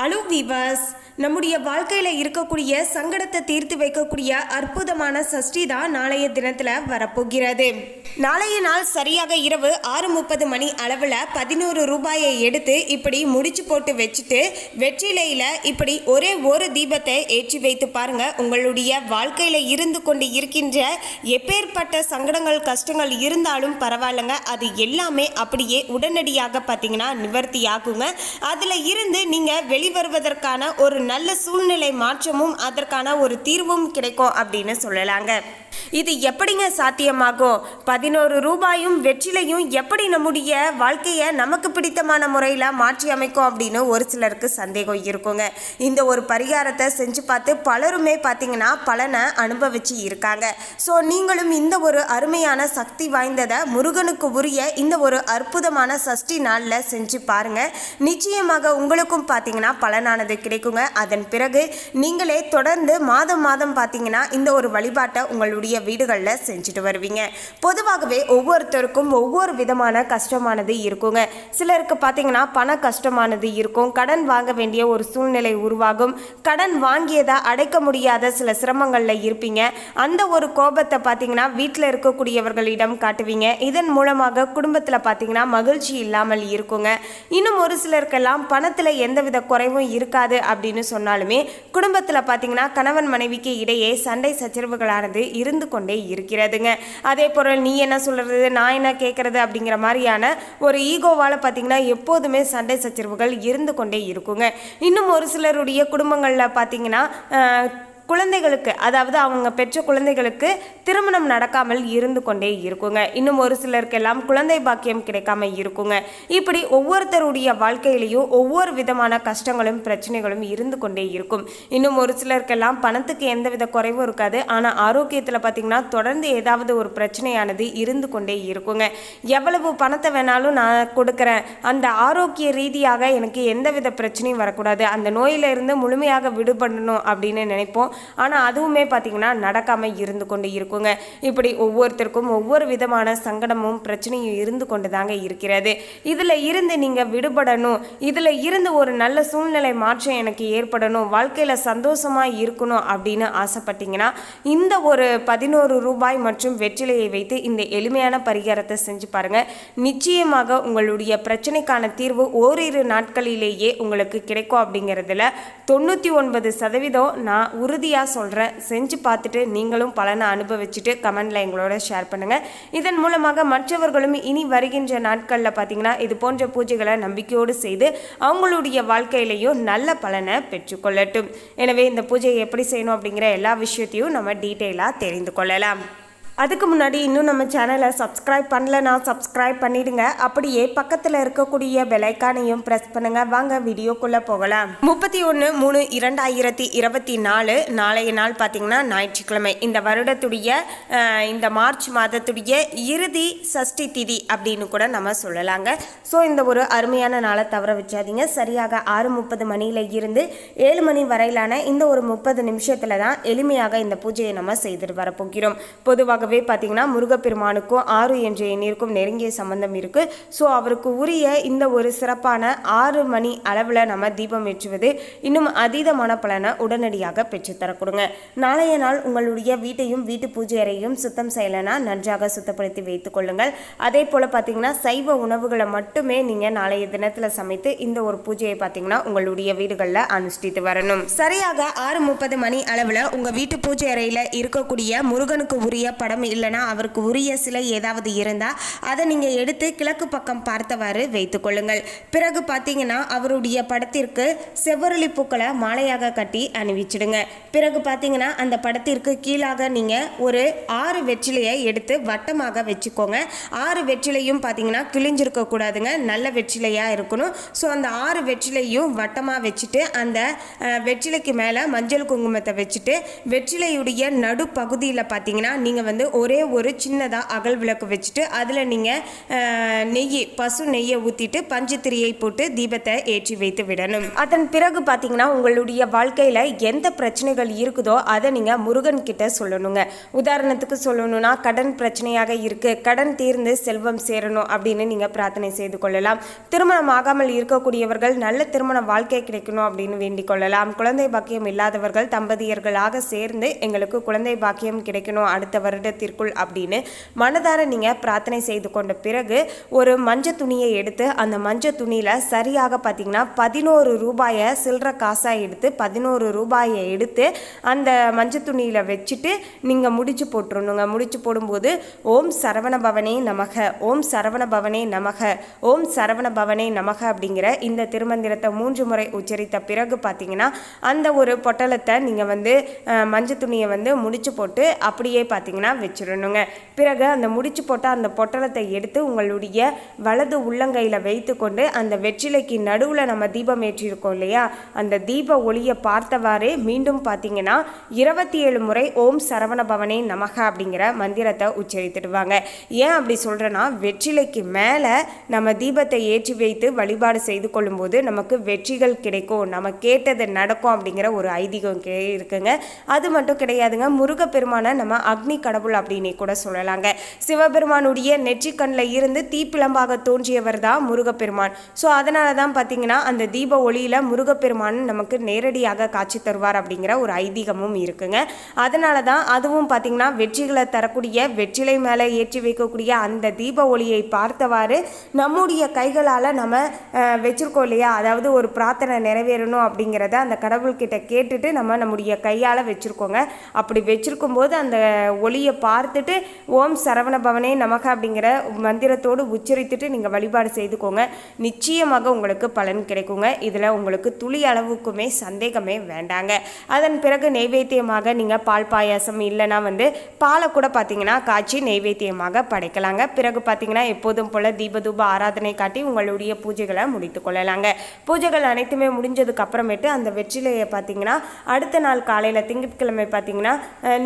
Hallo Wiebers! நம்முடைய வாழ்க்கையில் இருக்கக்கூடிய சங்கடத்தை தீர்த்து வைக்கக்கூடிய அற்புதமான சஷ்டி தான் நாளைய தினத்தில் வரப்போகிறது. நாளைய நாள் சரியாக இரவு ஆறு முப்பது மணி அளவில் பதினோரு ரூபாயை எடுத்து இப்படி முடிச்சு போட்டு வச்சுட்டு வெற்றிலையில் இப்படி ஒரே ஒரு தீபத்தை ஏற்றி வைத்து பாருங்க. உங்களுடைய வாழ்க்கையில் இருந்து கொண்டு இருக்கின்ற எப்பேற்பட்ட சங்கடங்கள் கஷ்டங்கள் இருந்தாலும் பரவாயில்லைங்க. அது எல்லாமே அப்படியே உடனடியாக பார்த்தீங்கன்னா நிவர்த்தி ஆகுங்க அதில் இருந்து நீங்கள் வெளிவருவதற்கான ஒரு நல்ல சூழ்நிலை மாற்றமும் அதற்கான ஒரு தீர்வும் கிடைக்கும் அப்படின்னு சொல்லலாங்க. இது எப்படிங்க சாத்தியமாகும்? பதினோரு ரூபாயும் வெற்றிலையும் எப்படி நம்முடைய வாழ்க்கையை நமக்கு பிடித்தமான முறையில் மாற்றி அமைக்கும் அப்படின்னு ஒரு சிலருக்கு சந்தேகம் இருக்குங்க. இந்த ஒரு பரிகாரத்தை செஞ்சு பார்த்து பலருமே பார்த்தீங்கன்னா பலனை அனுபவிச்சு இருக்காங்க. ஸோ நீங்களும் இந்த ஒரு அருமையான சக்தி வாய்ந்ததை முருகனுக்கு உரிய இந்த ஒரு அற்புதமான சஷ்டி நாளில் செஞ்சு பாருங்க. நிச்சயமாக உங்களுக்கும் பார்த்தீங்கன்னா பலனானது கிடைக்குங்க. அதன் பிறகு நீங்களே தொடர்ந்து மாதம் மாதம் பார்த்தீங்கன்னா இந்த ஒரு வழிபாட்டை உங்களுடைய வீடுகளில் செஞ்சுட்டு வருவீங்க. பொதுவாகவே ஒவ்வொருத்தருக்கும் ஒவ்வொரு விதமான கஷ்டமானது இருக்குங்க. சிலருக்கு பார்த்தீங்கன்னா பண கஷ்டமானது இருக்கும். கடன் வாங்க வேண்டிய ஒரு சூழ்நிலை உருவாகும். கடன் வாங்கியதை அடைக்க முடியாத சில சிரமங்களில் இருப்பீங்க. அந்த ஒரு கோபத்தை பார்த்தீங்கன்னா வீட்டில் இருக்கக்கூடியவர்களிடம் காட்டுவீங்க. இதன் மூலமாக குடும்பத்தில் பார்த்தீங்கன்னா மகிழ்ச்சி இல்லாமல் இருக்குங்க. இன்னும் ஒரு சிலருக்கெல்லாம் பணத்தில் எந்தவித குறைவும் இருக்காது அப்படின்னு சொன்னாலுமே குடும்பத்தில் பார்த்தீங்கன்னா கணவன் மனைவிக்கு இடையே சண்டை சச்சரவுகளானது இருந்து கொண்டே இருக்கிறதுங்க. அதே போல் நீ என்ன சொல்கிறது நான் என்ன கேட்குறது அப்படிங்கிற மாதிரியான ஒரு ஈகோவால் பார்த்தீங்கன்னா எப்போதுமே சண்டை சச்சரவுகள் இருந்து கொண்டே இருக்குங்க. இன்னும் ஒரு சிலருடைய குடும்பங்களில் பார்த்தீங்கன்னா குழந்தைகளுக்கு அதாவது அவங்க பெற்ற குழந்தைகளுக்கு திருமணம் நடக்காமல் இருந்து கொண்டே இருக்குங்க. இன்னும் ஒரு சிலருக்கெல்லாம் குழந்தை பாக்கியம் கிடைக்காம இருக்குங்க. இப்படி ஒவ்வொருத்தருடைய வாழ்க்கையிலையும் ஒவ்வொரு விதமான கஷ்டங்களும் பிரச்சனைகளும் இருந்து கொண்டே இருக்கும். இன்னும் ஒரு சிலருக்கெல்லாம் பணத்துக்கு எந்தவித குறைவும் இருக்காது. ஆனால் ஆரோக்கியத்தில் பார்த்தீங்கன்னா தொடர்ந்து ஏதாவது ஒரு பிரச்சனையானது இருந்து கொண்டே இருக்குங்க. எவ்வளவு பணத்தை வேணாலும் நான் கொடுக்குறேன். அந்த ஆரோக்கிய ரீதியாக எனக்கு எந்தவித பிரச்சனையும் வரக்கூடாது. அந்த நோயிலிருந்து முழுமையாக விடுபடணும் அப்படின்னு நினைப்போம். ஆனால் அதுவுமே பார்த்தீங்கன்னா நடக்காமல் இருந்து கொண்டு இருக்குங்க. இப்படி ஒவ்வொருத்தருக்கும் ஒவ்வொரு விதமான சங்கடமும் பிரச்சனையும் இருந்து கொண்டு தாங்க இருக்கிறது. இதில் இருந்து நீங்கள் விடுபடணும். இதில் இருந்து ஒரு நல்ல சூழ்நிலை மாற்றம் எனக்கு ஏற்படணும். வாழ்க்கையில் சந்தோஷமாக இருக்கணும் அப்படின்னு ஆசைப்பட்டீங்கன்னா இந்த ஒரு பதினோரு ரூபாய் மற்றும் வெற்றிலையை வைத்து இந்த எளிமையான பரிகாரத்தை செஞ்சு பாருங்க. நிச்சயமாக உங்களுடைய பிரச்சனைக்கான தீர்வு ஓரிரு நாட்களிலேயே உங்களுக்கு கிடைக்கும் அப்படிங்கிறதுல தொண்ணூற்றி ஒன்பது சதவீதம் நான் உறுதி உறுதியாக சொல்கிறேன் செஞ்சு பார்த்துட்டு நீங்களும் பலனை அனுபவிச்சுட்டு கமெண்டில் எங்களோட ஷேர் பண்ணுங்கள் இதன் மூலமாக மற்றவர்களும் இனி வருகின்ற நாட்களில் பார்த்தீங்கன்னா இது போன்ற பூஜைகளை நம்பிக்கையோடு செய்து அவங்களுடைய வாழ்க்கையிலையும் நல்ல பலனை பெற்றுக்கொள்ளட்டும் எனவே இந்த பூஜையை எப்படி செய்யணும் அப்படிங்கிற எல்லா விஷயத்தையும் நம்ம டீட்டெயிலாக தெரிந்து கொள்ளலாம். அதுக்கு முன்னாடி இன்னும் நம்ம சேனலை சப்ஸ்கிரைப் பண்ணலனா சப்ஸ்கிரைப் பண்ணிடுங்க. அப்படியே பக்கத்தில் இருக்கக்கூடிய பெலைக்கானையும் ப்ரெஸ் பண்ணுங்க. வாங்க வீடியோக்குள்ளே போகலாம். முப்பத்தி ஒன்று மூணு இரண்டாயிரத்தி இருபத்தி நாலு நாளைய நாள் பார்த்தீங்கன்னா ஞாயிற்றுக்கிழமை. இந்த வருடத்துடைய இந்த மார்ச் மாதத்துடைய இறுதி சஷ்டி திதி அப்படின்னு கூட நம்ம சொல்லலாங்க. ஸோ இந்த ஒரு அருமையான நாளை தவற வச்சாதீங்க. சரியாக ஆறு முப்பது மணியில இருந்து ஏழு மணி வரையிலான இந்த ஒரு முப்பது நிமிஷத்தில் தான் எளிமையாக இந்த பூஜையை நம்ம செய்துட்டு வரப்போகிறோம். பொதுவாக பொதுவாகவே பார்த்தீங்கன்னா முருகப்பெருமானுக்கும் ஆறு என்ற எண்ணிற்கும் நெருங்கிய சம்பந்தம் இருக்கு. ஸோ அவருக்கு உரிய இந்த ஒரு சிறப்பான ஆறு மணி அளவில் நம்ம தீபம் ஏற்றுவது இன்னும் அதீதமான பலனை உடனடியாக பெற்றுத்தரக்கொடுங்க நாளைய நாள் உங்களுடைய வீட்டையும் வீட்டு பூஜை அறையும் சுத்தம் செய்யலைன்னா நன்றாக சுத்தப்படுத்தி வைத்துக் கொள்ளுங்கள். அதே போல் பார்த்தீங்கன்னா சைவ உணவுகளை மட்டுமே நீங்கள் நாளைய தினத்தில் சமைத்து இந்த ஒரு பூஜையை பார்த்தீங்கன்னா உங்களுடைய வீடுகளில் அனுஷ்டித்து வரணும். சரியாக ஆறு முப்பது மணி அளவில் உங்கள் வீட்டு பூஜை அறையில் இருக்கக்கூடிய முருகனுக்கு உரிய படம் இல்லைன்னா அவருக்கு உரிய சிலை ஏதாவது இருந்தால் அதை நீங்கள் எடுத்து கிழக்கு பக்கம் பார்த்தவாறு வைத்துக்கொள்ளுங்கள் பிறகு பார்த்தீங்கன்னா அவருடைய படத்திற்கு செவ்வரளி பூக்களை மாலையாக கட்டி அணிவிச்சிடுங்க. பிறகு பார்த்தீங்கன்னா அந்த படத்திற்கு கீழாக நீங்கள் ஒரு ஆறு வெற்றிலையை எடுத்து வட்டமாக வச்சுக்கோங்க. ஆறு வெற்றிலையும் பார்த்தீங்கன்னா கிழிஞ்சிருக்க கூடாதுங்க. நல்ல வெற்றிலையாக இருக்கணும். ஸோ அந்த ஆறு வெற்றிலையும் வட்டமாக வச்சுட்டு அந்த வெற்றிலைக்கு மேலே மஞ்சள் குங்குமத்தை வச்சுட்டு வெற்றிலையுடைய நடுப்பகுதியில் பார்த்தீங்கன்னா நீங்கள் வந்து ஒரே ஒரு சின்னதாக அகல் விளக்கு வச்சுட்டு அதில் நீங்கள் நெய் பசு நெய்யை ஊற்றிட்டு பஞ்சுத்திரியை போட்டு தீபத்தை ஏற்றி வைத்து விடணும். அதன் பிறகு பார்த்தீங்கன்னா உங்களுடைய வாழ்க்கையில் எந்த பிரச்சனைகள் இருக்குதோ அதை நீங்கள் முருகன் கிட்ட சொல்லணுங்க. உதாரணத்துக்கு சொல்லணும்னா கடன் பிரச்சனையாக இருக்குது கடன் தீர்ந்து செல்வம் சேரணும் அப்படின்னு நீங்கள் பிரார்த்தனை செய்து கொள்ளலாம். திருமணம் ஆகாமல் இருக்கக்கூடியவர்கள் நல்ல திருமண வாழ்க்கை கிடைக்கணும் அப்படின்னு வேண்டிக் கொள்ளலாம். குழந்தை பாக்கியம் இல்லாதவர்கள் தம்பதியர்களாக சேர்ந்து எங்களுக்கு குழந்தை பாக்கியம் கிடைக்கணும். அடுத்த வருடத்திற்குள் அப்படின்னு மனதார நீங்கள் பிரார்த்தனை செய்து கொண்ட பிறகு ஒரு மஞ்சள் துணியை எடுத்து அந்த மஞ்சள் துணியில் சரியாக பார்த்தீங்கன்னா பதினோரு ரூபாயை சில்லற காசாக எடுத்து பதினோரு ரூபாயை எடுத்து அந்த மஞ்சள் துணியில் வச்சுட்டு நீங்கள் முடிச்சு போட்டுருணுங்க முடிச்சு போடும்போது ஓம் சரவண பவனே நமக ஓம் சரவண பவனே நமக ஓம் சரவண பவனே நமக அப்படிங்கிற இந்த திருமந்திரத்தை மூன்று முறை உச்சரித்த பிறகு பார்த்தீங்கன்னா அந்த ஒரு பொட்டலத்தை நீங்கள் வந்து மஞ்சள் துணியை வந்து முடிச்சு போட்டு அப்படியே பார்த்தீங்கன்னா வச்சிடணுங்க. பிறகு அந்த முடிச்சு போட்ட அந்த பொட்டலத்தை எடுத்து உங்களுடைய வலது உள்ளங்கையில் வைத்துக்கொண்டு அந்த வெற்றிலைக்கு நடுவில் நம்ம தீபம் ஏற்றிருக்கோம் இல்லையா? அந்த தீப ஒளியை பார்த்தவாறே மீண்டும் பார்த்தீங்கன்னா இருபத்தி ஏழு முறை ஓம் சரவண பவனே நமக அப்படிங்கிற மந்திரத்தை உச்சரித்துடுவாங்க. ஏன் அப்படி சொல்கிறேன்னா வெற்றிலைக்கு மேலே நம்ம தீபத்தை ஏற்றி வைத்து வழிபாடு செய்து கொள்ளும்போது நமக்கு வெற்றிகள் கிடைக்கும். நம்ம கேட்டது நடக்கும் அப்படிங்கிற ஒரு ஐதீகம் இருக்குங்க. அது மட்டும் கிடையாதுங்க. முருகப்பெருமான நம்ம அக்னி கடவுள் அப்படின்னு கூட சொல்லலாங்க. சிவபெருமானுடைய நெற்றிக்கண்ணில் இருந்து தீப்பிளம்பாக தோன்றியவர் தான் முருகப்பெருமான். ஸோ அதனால தான் பார்த்தீங்கன்னா அந்த தீப ஒளியில் முருகப்பெருமான் நமக்கு நேரடியாக காட்சி தருவார் அப்படிங்கிற ஒரு ஐதீகமும் இருக்குங்க. அதனால தான் அதுவும் பார்த்தீங்கன்னா வெற்றிகளை தரக்கூடிய வெற்றிலை மேலே ஏற்றி வைக்கக்கூடிய அந்த தீப ஒளியை பார்த்தவாறு நம்முடைய கைகளால் நம்ம வச்சிருக்கோம் இல்லையா? அதாவது ஒரு பிரார்த்தனை நிறைவேறணும் அப்படிங்கிறத அந்த கடவுள்கிட்ட கேட்டுட்டு நம்ம நம்முடைய கையால் வச்சுருக்கோங்க. அப்படி வச்சிருக்கும் போது அந்த ஒளியை பார்த்துட்டு ஓம் சரவண பவனே நமக அப்படிங்கிற மந்திரத்தோடு உச்சரித்துட்டு நீங்கள் வழிபாடு செய்துக்கோங்க. நிச்சயமாக உங்களுக்கு பலன் கிடைக்குங்க. இதில் உங்களுக்கு துளி அளவுக்குமே சந்தேகமே வேண்டாங்க. அதன் பிறகு நெய்வேத்தியமாக நீங்கள் பால் பாயாசம் இல்லைன்னா வந்து பாலை கூட பார்த்தீங்கன்னா காய்ச்சி நெய்வேத்தியமாக படைக்கலாங்க. பிறகு பார்த்தீங்கன்னா எப்போதும் போல் தீபதூப ஆராதனை காட்டி உங்களுடைய பூஜைகளை முடித்து கொள்ளலாங்க. பூஜைகள் அனைத்துமே முடிஞ்சதுக்கு அப்புறமேட்டு அந்த வெற்றிலையை பார்த்தீங்கன்னா அடுத்த நாள் காலையில் திங்கட்கிழமை பார்த்தீங்கன்னா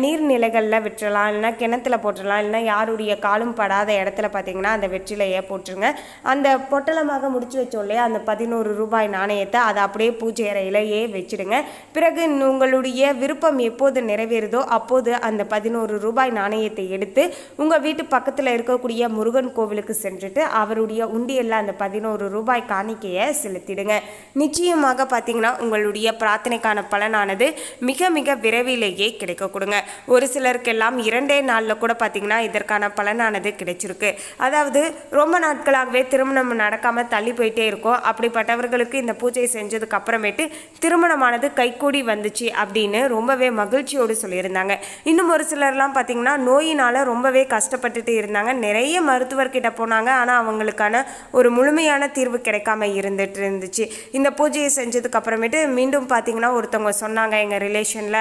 நீர்நிலைகளில் விட்டுறலாம் இல்லைன்னா கிணத்துல போட்டுடலாம். இல்லைன்னா யாருடைய காலும் படாத இடத்துல பார்த்தீங்கன்னா அந்த வெற்றிலையை போட்டுருங்க. அந்த பொட்டலமாக முடிச்சு வச்சோம் இல்லையா அந்த பதினோரு ரூபாய் நாணயத்தை அதை அப்படியே பூஜை அறையிலேயே வச்சிடுங்க. பிறகு உங்களுடைய விருப்பம் எப்போது நிறைவேறுதோ அப்போது அந்த பதினோரு ரூபாய் நாணயத்தை எடுத்து உங்கள் வீட்டு பக்கத்தில் இருக்கக்கூடிய முருகன் கோவிலுக்கு சென்றுட்டு அவருடைய உண்டியல்ல அந்த பதினோரு ரூபாய் காணிக்கையை செலுத்திடுங்க. நிச்சயமாக பார்த்தீங்கன்னா உங்களுடைய பிரார்த்தனைக்கான பலனானது மிக மிக விரைவிலேயே கிடைக்க கொடுங்க. ஒரு சிலருக்கெல்லாம் இரண்டு நாளில் கூட பார்த்தீங்கன்னா இதற்கான பலனானது கிடைச்சிருக்கு. அதாவது ரொம்ப நாட்களாகவே திருமணம் நடக்காமல் தள்ளி போயிட்டே இருக்கும். அப்படிப்பட்டவர்களுக்கு இந்த பூஜை செஞ்சதுக்கு அப்புறமேட்டு திருமணமானது கைகூடி வந்துச்சு அப்படின்னு ரொம்பவே மகிழ்ச்சியோடு சொல்லியிருந்தாங்க. இன்னும் ஒரு சிலர்லாம் பார்த்திங்கன்னா நோயினால் ரொம்பவே கஷ்டப்பட்டுட்டு இருந்தாங்க. நிறைய மருத்துவர்கிட்ட போனாங்க. ஆனால் அவங்களுக்கான ஒரு முழுமையான தீர்வு கிடைக்காம இருந்துட்டு இருந்துச்சு. இந்த பூஜையை செஞ்சதுக்கு அப்புறமேட்டு மீண்டும் பார்த்தீங்கன்னா ஒருத்தவங்க சொன்னாங்க எங்கள் ரிலேஷனில்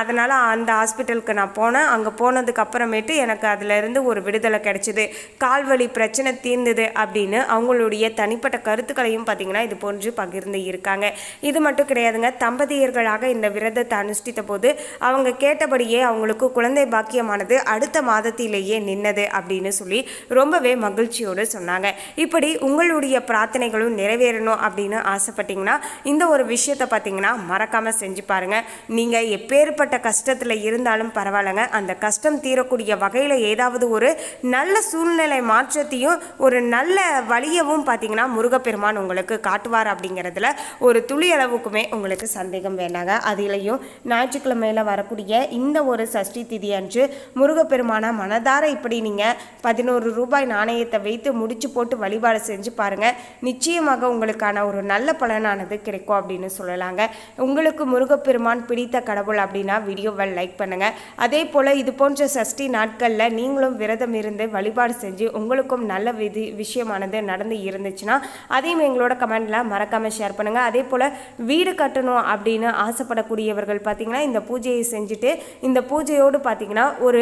அதனால் அந்த ஹாஸ்பிட்டலுக்கு நான் போனேன். அங்கே போன அப்புறமேட்டு எனக்கு அதிலிருந்து ஒரு விடுதலை கிடைச்சிது. கால்வழி பிரச்சனை தீர்ந்தது அப்படின்னு அவங்களுடைய தனிப்பட்ட கருத்துக்களையும் பார்த்தீங்கன்னா இது போன்று பகிர்ந்து இருக்காங்க. இது மட்டும் கிடையாதுங்க தம்பதியர்களாக இந்த விரதத்தை அனுஷ்டித்த போது அவங்க கேட்டபடியே அவங்களுக்கு குழந்தை பாக்கியமானது அடுத்த மாதத்திலேயே நின்னது அப்படின்னு சொல்லி ரொம்பவே மகிழ்ச்சியோடு சொன்னாங்க. இப்படி உங்களுடைய பிரார்த்தனைகளும் நிறைவேறணும் அப்படின்னு ஆசைப்பட்டீங்கன்னா இந்த ஒரு விஷயத்தை பார்த்தீங்கன்னா மறக்காம செஞ்சு பாருங்க. நீங்க எப்பேற்பட்ட கஷ்டத்தில் இருந்தாலும் பரவாயில்லைங்க. அந்த கஷ்டம் தீரக்கூடிய வகையில் ஏதாவது ஒரு நல்ல சூழ்நிலை மாற்றத்தையும் ஒரு நல்ல வழியவும் பார்த்தீங்கன்னா முருகப்பெருமான் உங்களுக்கு காட்டுவார் அப்படிங்கிறதுல ஒரு துளி அளவுக்குமே உங்களுக்கு சந்தேகம் வேண்டாங்க. அதிலையும் ஞாயிற்றுக்கிழமையில் வரக்கூடிய இந்த ஒரு சஷ்டி திதி அன்று முருகப்பெருமான மனதார இப்படி நீங்கள் பதினோரு ரூபாய் நாணயத்தை வைத்து முடிச்சு போட்டு வழிபாடு செஞ்சு பாருங்கள் நிச்சயமாக உங்களுக்கான ஒரு நல்ல பலனானது கிடைக்கும் அப்படின்னு சொல்லலாங்க. உங்களுக்கு முருகப்பெருமான் பிடித்த கடவுள் அப்படின்னா வீடியோவை லைக் பண்ணுங்கள் அதே போல் இது போன்ற சஷ்டி நாட்களில் நீங்களும் விரதம் இருந்து வழிபாடு செஞ்சு உங்களுக்கும் நல்ல விதி விஷயமானது நடந்து இருந்துச்சுன்னா அதையும் எங்களோட கமெண்டில் மறக்காமல் ஷேர் பண்ணுங்கள் அதே போல் வீடு கட்டணும் அப்படின்னு ஆசைப்படக்கூடியவர்கள் பார்த்தீங்கன்னா இந்த பூஜையை செஞ்சுட்டு இந்த பூஜையோடு பார்த்தீங்கன்னா ஒரு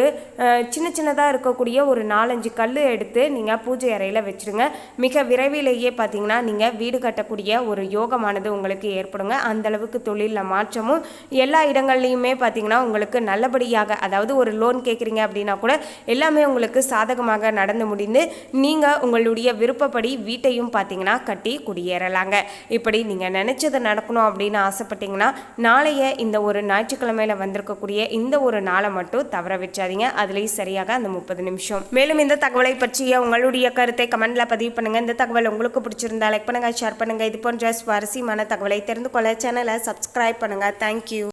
சின்ன சின்னதாக இருக்கக்கூடிய ஒரு நாலஞ்சு கல் எடுத்து நீங்கள் பூஜை அறையில் வச்சுருங்க. மிக விரைவிலேயே பார்த்தீங்கன்னா நீங்கள் வீடு கட்டக்கூடிய ஒரு யோகமானது உங்களுக்கு ஏற்படுங்க. அந்த அளவுக்கு தொழிலில் மாற்றமும் எல்லா இடங்கள்லையுமே பார்த்தீங்கன்னா உங்களுக்கு நல்லபடியாக அதாவது ஒரு லோன் கேட்குறீங்க அப்படின்னா கூட எல்லாமே உங்களுக்கு சாதகமாக நடந்து முடிந்து நீங்கள் உங்களுடைய விருப்பப்படி வீட்டையும் பார்த்தீங்கன்னா கட்டி குடியேறலாங்க. இப்படி நீங்கள் நினச்சது நடக்கணும் அப்படின்னு ஆசைப்பட்டீங்கன்னா நாளைய இந்த ஒரு ஞாயிற்றுக்கிழமையில் வந்திருக்கக்கூடிய இந்த ஒரு நாளை மட்டும் தவற வச்சாதீங்க அதுலேயும் சரியாக அந்த முப்பது நிமிஷம். மேலும் இந்த தகவலை பற்றிய உங்களுடைய கருத்தை கமெண்டில் பதிவு பண்ணுங்கள் இந்த தகவல் உங்களுக்கு பிடிச்சிருந்தா லைக் பண்ணுங்கள் ஷேர் பண்ணுங்க. இது போன்ற சுவாரஸ்யமான தகவலை தெரிந்து கொள்ள சேனலை சப்ஸ்கிரைப் பண்ணுங்க. தேங்க்யூ